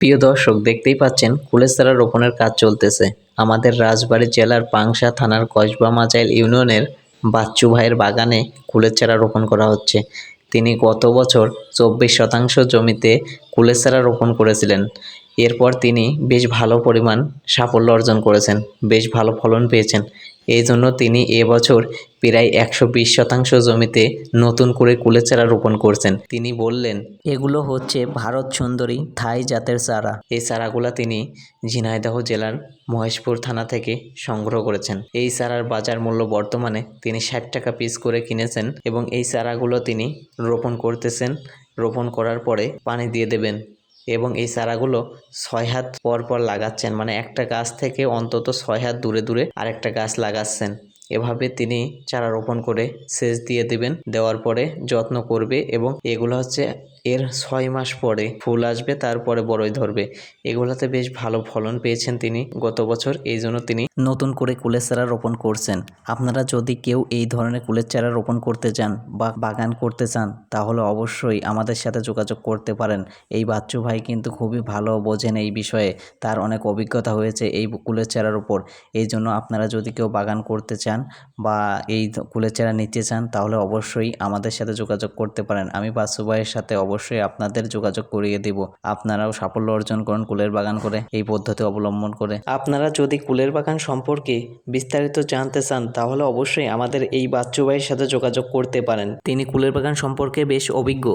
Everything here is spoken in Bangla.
প্রিয় দর্শক, দেখতেই পাচ্ছেন, কুলেস্তারা রোপণের কাজ চলতেছে। আমাদের রাজবাড়ী জেলার পাংশা থানার কসবা মাচাইল ইউনিয়নের বাচ্চু ভাইয়ের বাগানে কুলের চারা রোপণ করা হচ্ছে। তিনি গত বছর চব্বিশ শতাংশ জমিতে কুলের চারা রোপণ করেছিলেন। এরপর তিনি বেশ ভালো পরিমাণ সাফল্য অর্জন করেছেন বেশ ভালো ফলন পেয়েছেন। এই জন্য তিনি এবছর প্রায় একশো বিশ শতাংশ জমিতে নতুন করে কুলের চারা রোপণ করছেন। তিনি বললেন এগুলো হচ্ছে ভারত সুন্দরী থাই জাতের চারা। এই চারাগুলো তিনি ঝিনাইদহ জেলার মহেশপুর থানা থেকে সংগ্রহ করেছেন। এই চারার বাজার মূল্য বর্তমানে তিনি ষাট টাকা পিস করে কিনেছেন এবং এই চারাগুলো তিনি রোপণ করতেছেন। রোপণ করার পরে পানি দিয়ে দেবেন। এবং এই চারাগুলো ছয় হাত পর পর লাগাচ্ছেন। মানে একটা গাছ থেকে অন্তত ছয় হাত দূরে দূরে আরেকটা গাছ লাগাচ্ছেন। এভাবে তিনি চারা রোপণ করে সেচ দিয়ে দেবেন। দেওয়ার পরে যত্ন করবে এবং এগুলো হচ্ছে এর ছয় মাস পরে ফুল আসবে, তারপরে বড়ই ধরবে। এগুলোতে বেশ ভালো ফলন পেয়েছেন তিনি। গত বছর এই জন্য তিনি নতুন করে কুলের চারা রোপণ করছেন। আপনারা যদি কেউ এই ধরনের কুলের চারা রোপণ করতে চান বা বাগান করতে চান, তাহলে অবশ্যই আমাদের সাথে যোগাযোগ করতে পারেন। এই বাচ্চু ভাই কিন্তু খুবই ভালো বোঝেন এই বিষয়ে। তার অনেক অভিজ্ঞতা হয়েছে এই কুলের চারার উপর। এই জন্য আপনারা যদি কেউ বাগান করতে চান বা এই কুলের চারা নিতে চান, তাহলে অবশ্যই আমাদের সাথে যোগাযোগ করতে পারেন। আমি বাচ্চু ভাইয়ের সাথে অবশ্যই আপনাদের যোগাযোগ করিয়ে দিব। আপনারাও সাফল্য অর্জন করুন কুলের বাগান করে, এই পদ্ধতি অবলম্বন করে। আপনারা যদি কুলের বাগান সম্পর্কে বিস্তারিত জানতে চান, তাহলে অবশ্যই আমাদের এই বাচ্চু ভাইয়ের সাথে যোগাযোগ করতে পারেন। তিনি কুলের বাগান সম্পর্কে বেশ অভিজ্ঞ।